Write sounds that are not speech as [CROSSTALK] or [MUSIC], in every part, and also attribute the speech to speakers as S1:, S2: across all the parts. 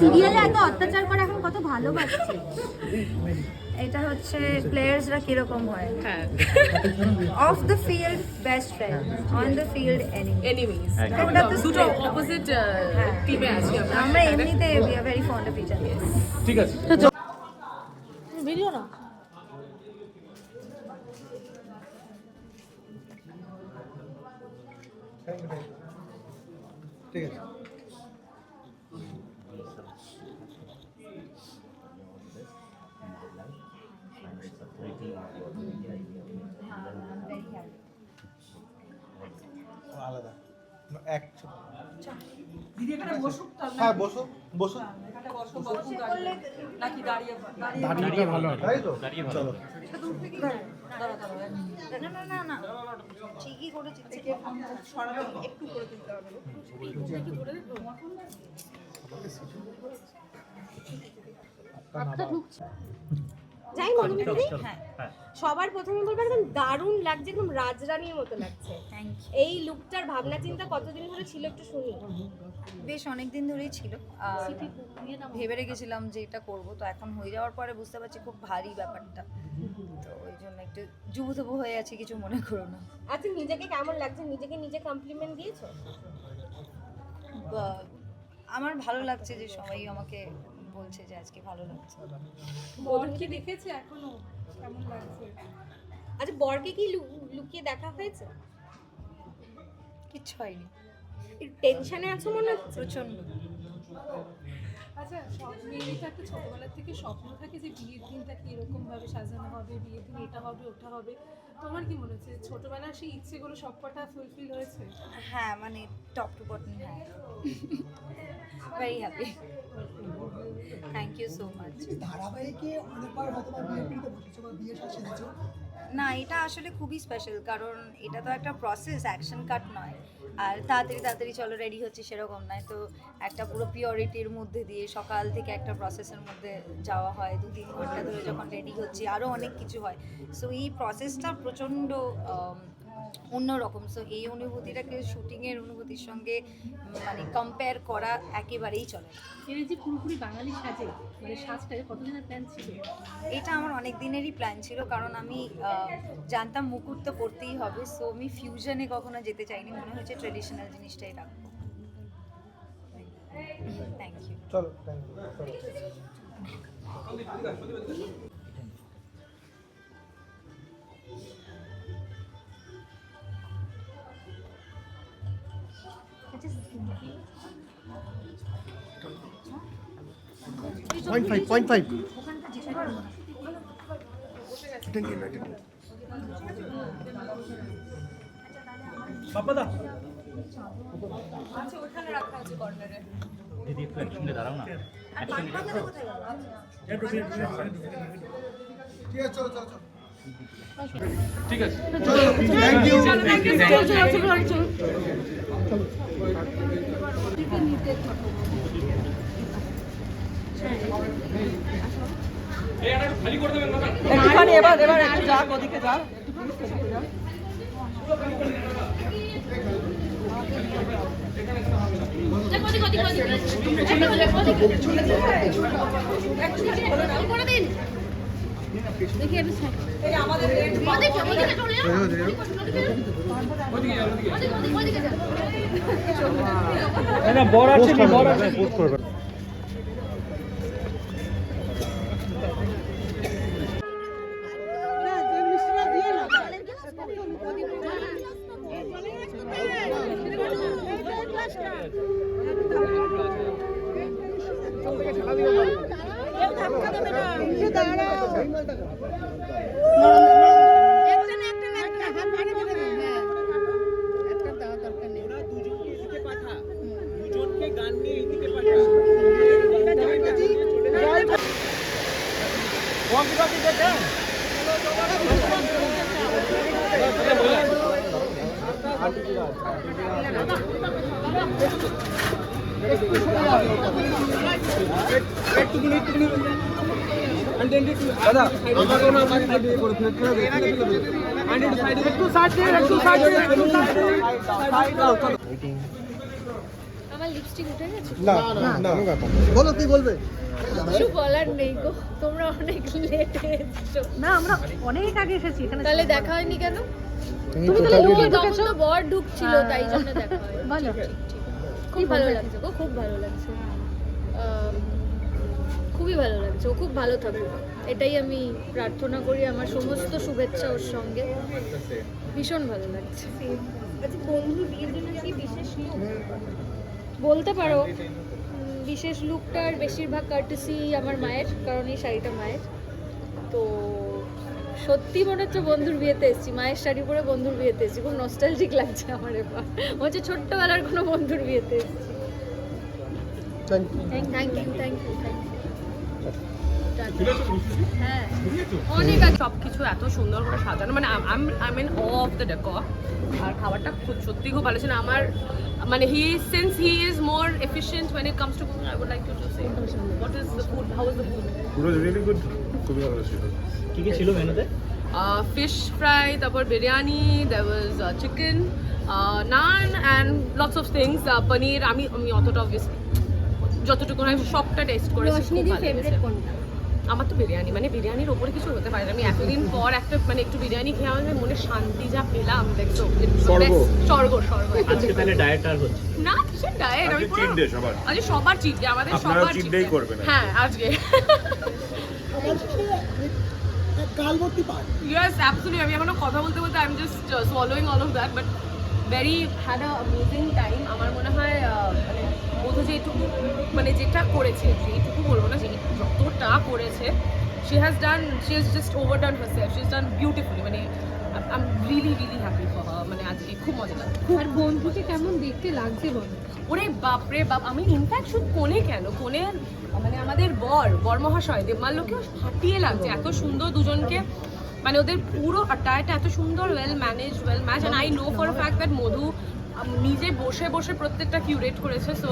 S1: সিরিয়ালে এত অত্যাচার করে এখন কত ভালোবাসছে।
S2: এটা হচ্ছে প্লেয়ার্সরা কীরকম হয়?
S3: হ্যাঁ।
S2: Off the field best friend on the field enemy
S3: enemies
S2: ওটা তো
S3: দুটো অপোজিট টিমে আছি আমরা।
S2: আমরা এমনিতে we are very fond of each other
S4: ঠিক আছে।
S5: এক হ্যাঁ বসো বসো
S6: দাঁড়িয়ে
S5: ভালো তাই তো। চলো।
S7: যাই মনে দিদি সবার প্রথমে বলব একদম দারুণ লাগছে একদম রাজরানীর মতো লাগছে। এই লুকটার ভাবনা চিন্তা কতদিন ধরে ছিল একটু শুনি।
S2: বেশ অনেক দিন ধরেই ছিল। ভেবে রেখেছিলাম যে এটা করব তো এখন হয়ে যাওয়ার পরে বুঝতে পারছি খুব ভারী ব্যাপারটা। তো ওই জন্য একটু যুবতবু হয়ে আছে কিছু মনে করো না।
S7: আচ্ছা নিজেকে কেমন লাগছে? নিজেকে নিজে কমপ্লিমেন্ট দিয়েছ?
S2: আমার ভালো লাগছে যে সবাই আমাকে বলছে যে আজকে ভালো লাগছে।
S6: বর কি দেখেছে এখনও? কেমন লাগছে?
S7: আচ্ছা বরকে কি লু- লুকিয়ে দেখা হয়েছে?
S2: কিচ্ছু হয়নি।
S7: টেনশনে আছো মনে হচ্ছে?
S2: প্রচণ্ড
S6: আচ্ছা সব মেয়েরই তো একটা ছোটবেলা থেকে স্বপ্ন থাকে যে বিয়ের দিনটাকে এরকম ভাবে সাজানো হবে বিয়ের দিন এটা হবে ওটা হবে। তোমার কি মনে হচ্ছে ছোটবেলার সেই ইচ্ছেগুলো সবকটা ফুলফিল হয়েছে?
S2: হ্যাঁ মানে টপ টু বটন হ্যাঁ। [LAUGHS] Very happy thank you so much
S8: ধারাবাহিকে অনেকবার হয়তো বা বিয়ে পিড়িতে বসেছো বা বিয়ে সেজেছো।
S2: না এটা আসলে খুবই স্পেশাল কারণ এটা তো একটা প্রসেস অ্যাকশন কাট নয়। আর তাড়াতাড়ি তাড়াতাড়ি চলো রেডি হচ্ছে সেরকম নয়। তো একটা পুরো পিওরিটির মধ্যে দিয়ে সকাল থেকে একটা প্রসেসের মধ্যে যাওয়া হয়। দু তিন ঘণ্টা ধরে যখন রেডি হচ্ছে আরও অনেক কিছু হয়। সো এই প্রসেসটা প্রচণ্ড অন্যরকম। সো এই অনুভূতিটাকে শুটিংয়ের অনুভূতির সঙ্গে মানে কম্পেয়ার করা একেবারেই চলে না।
S9: এর যে পুরোপুরি বাঙালি সাজে মানে সাজটা কতদিনের প্ল্যান ছিল?
S2: এটা আমার অনেক দিনেরই প্ল্যান ছিল কারণ আমি জানতাম মুকুট তো করতেই হবে সো আমি ফিউশনে কখনো যেতে চাইনি মনে হচ্ছে ট্রেডিশনাল জিনিসটাই রাখব। থ্যাংক ইউ
S5: চলো thank you point five point five
S4: বাপ্পাদা।
S6: আচ্ছা ওখানে রাখা আছে কর্নারে
S4: দিদি একটু একসঙ্গে দাঁড়াও না।
S5: ঠিক আছে চলো চলো চলো।
S4: ঠিক আছে।
S5: থ্যাংক ইউ
S4: খালি করে দেবেন
S6: একটুখানি এবার এবার একটু যাক ওদিকে যাক আমাদের
S4: বড় আছে বড় আছে।
S5: পোস্ট করবে
S7: আমার লিপস
S9: লিপস্টিক উঠে গেছে
S5: না না না বলো কি বলবে?
S9: কিছু বলার নেই গো। তোমরা অনেক লেট এসছো।
S3: না আমরা অনেক আগে এসেছি এখানে
S9: তাহলে দেখা হয়নি কেন?
S5: তুমি
S9: তুমি
S5: total
S9: তো
S5: ready।
S9: বর ঢুকছিল তাই জন্য দেখা হয়
S3: বলো।
S9: ঠিক, ঠিক, ঠিক। খুব ভালো লাগছে গো খুব ভালো লাগছে। খুবই ভালো লাগছে ও খুব ভালো থাকুক। এটাই আমি প্রার্থনা করি আমার সমস্ত শুভেচ্ছা ওর সঙ্গে। ভীষণ ভালো লাগছে।
S7: আচ্ছা?
S9: বলতে পারো বিশেষ লুকটার বেশিরভাগ কার্টেসি আমার মায়ের কারণ এই শাড়িটা মায়ের। তো সত্যি মনে হচ্ছে বন্ধুর বিয়েতে এসেছি মায়ের শাড়ি পরে বন্ধুর বিয়েতে এসেছি। খুব নস্টালজিক লাগছে আমার এবার। মনে হচ্ছে ছোট্টবেলার কোনো বন্ধুর বিয়েতে এসেছি।
S5: Thank you
S9: thank you thank you হ্যাঁ অনেক আছে
S3: সব কিছু এত সুন্দর করে সাজানো মানে I mean of the decor আর খাবারটা খুব সত্যি খুব ভালো ছিল আমার মানে he since he is more efficient when it comes to cooking i would like you to say what is the food how is the food
S5: খুবই ভালো ছিল
S4: কি কি ছিল মেনুতে
S3: uh, fish fry তারপর biryani there was uh, chicken uh, naan and lots of things uh, paneer আমি আমি অতটা obviously যতটুকু হয় সবটা টেস্ট করেছি আমার তো বিরিয়ানি মানে বিরিয়ানির ওপরে কিছু হতে পারে না আমি এতদিন পর একটা মানে একটু বিরিয়ানি খেয়ে আমার মনে শান্তি যা পেলাম দেখছ
S5: স্বর্গ।
S3: স্বর্গ স্বর্গ
S4: আজকে তাহলে ডায়েট আর হচ্ছে
S3: না কিসের ডায়েট আমি
S10: সবার।
S3: আজকে সবার চিট ডে আমাদের সবার।
S10: করবেন আজকে।
S3: হ্যাঁ আজকে
S8: গাল ভর্তি পায়
S3: ইয়েস অ্যাবসলিউটলি আমি এখনও কথা বলতে বলতে I am just soloing all of that but very had a amazing time আমার মনে হয় মানে মধু যেটুকু মানে যেটা করেছে যেটুকু বলব না যে যতটা করেছে she has done she has just over done herself she has done beautifully মানে I am really really happy for মানে আজকে খুব মজা লাগছে।
S6: আর বন্ধুকে কেমন দেখতে লাগছে বলো?
S3: ওরে বাপরে বাপ আমি ইনফ্যাক্ট শুধু কোনে কেন? কোনে মানে আমাদের বর বর মহাশয় দেবমাল্যকেও ফাটিয়ে লাগছে। এত সুন্দর দুজনকে মানে ওদের পুরো আটায়াটা এত সুন্দর well manage well match and I know for fact that Madhu নিজে বসে বসে প্রত্যেকটা কিউরেট করেছে সো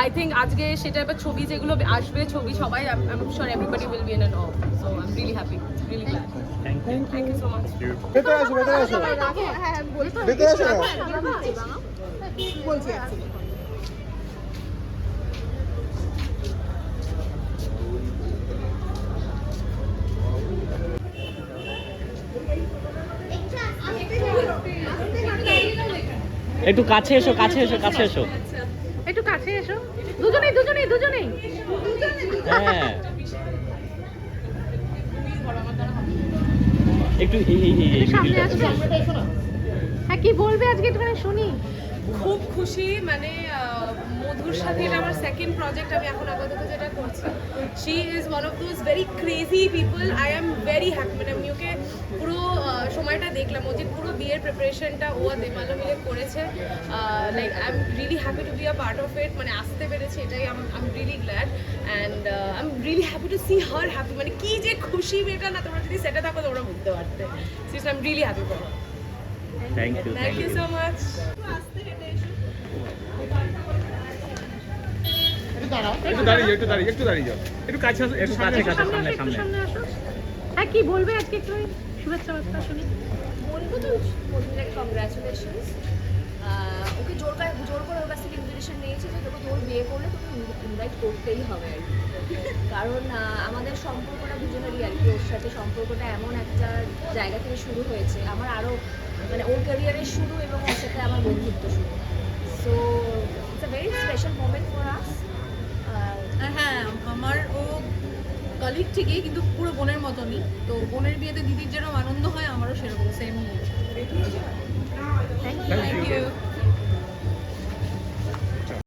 S3: আই থিঙ্ক আজকে সেটা এবার ছবি যেগুলো আসবে ছবি সবাই I am sure everybody will be in an of so I am really happy really glad
S4: thank you
S3: thank you so much
S5: ভেতরে আসো ভেতরে আসো। ভেতরে আসো। না
S4: একটু কাছে এসো কাছে এসো কাছে এসো।
S3: একটু কাছে এসো। দুজনেই দুজনেই দুজনেই।
S4: হ্যাঁ। একটু
S3: সামনে আসবে হ্যাঁ কি বলবে আজকে একটুখানি শুনি। খুব খুশি মানে মধুর সাথে এটা আমার সেকেন্ড প্রজেক্ট আমি এখন আপাতত যেটা করছি। She is one of those very crazy people I am very happy মানে আমি ওকে পুরো সময়টা দেখলাম ও যে পুরো বিয়ের প্রিপারেশনটা ও আর দেমালো মিলে করেছে like I am really happy to be a part of it মানে আসতে পেরেছে এটাই I am really glad and I am really happy to see her happy মানে কি যে খুশি মেয়েটা না তোমরা যদি সেটা থাকো তোমরা বুঝতে পারতে। Sis I am really happy for
S4: thank you
S3: thank you so much
S10: একটু দাঁড়িয়ে একটু দাঁড়িয়ে একটু দাঁড়িয়ে যাও। একটু কাছে আসো
S4: একটু কাছে কাছে সামনে সামনে
S3: হ্যাঁ কি বলবে আজকে একটু? শুভেচ্ছা বার্তা শুনি।
S2: বলব তো মধুমিতাকে কংগ্রাচুলেশনস ওকে জোর করে জোর করে ওর কাছ থেকে ইনভিটেশন নিয়েছি যে তোকে তোর বিয়ে করলে তোকে ইনভাইট করতেই হবে আর কি। কারণ আমাদের সম্পর্কটা দুজনেরই আর কি। ওর সাথে সম্পর্কটা এমন একটা জায়গা থেকে শুরু হয়েছে। আমার আরও মানে ওর ক্যারিয়ারের শুরু এবং ওর সাথে আমার বন্ধুত্ব শুরু। So it's a very special moment for us
S3: হ্যাঁ আমার ও কলিগ ঠিকই কিন্তু পুরো বোনের মতনই। তো বোনের বিয়েতে দিদির যেরকম আনন্দ হয় আমারও সেরকম সেম থ্যাংক ইউ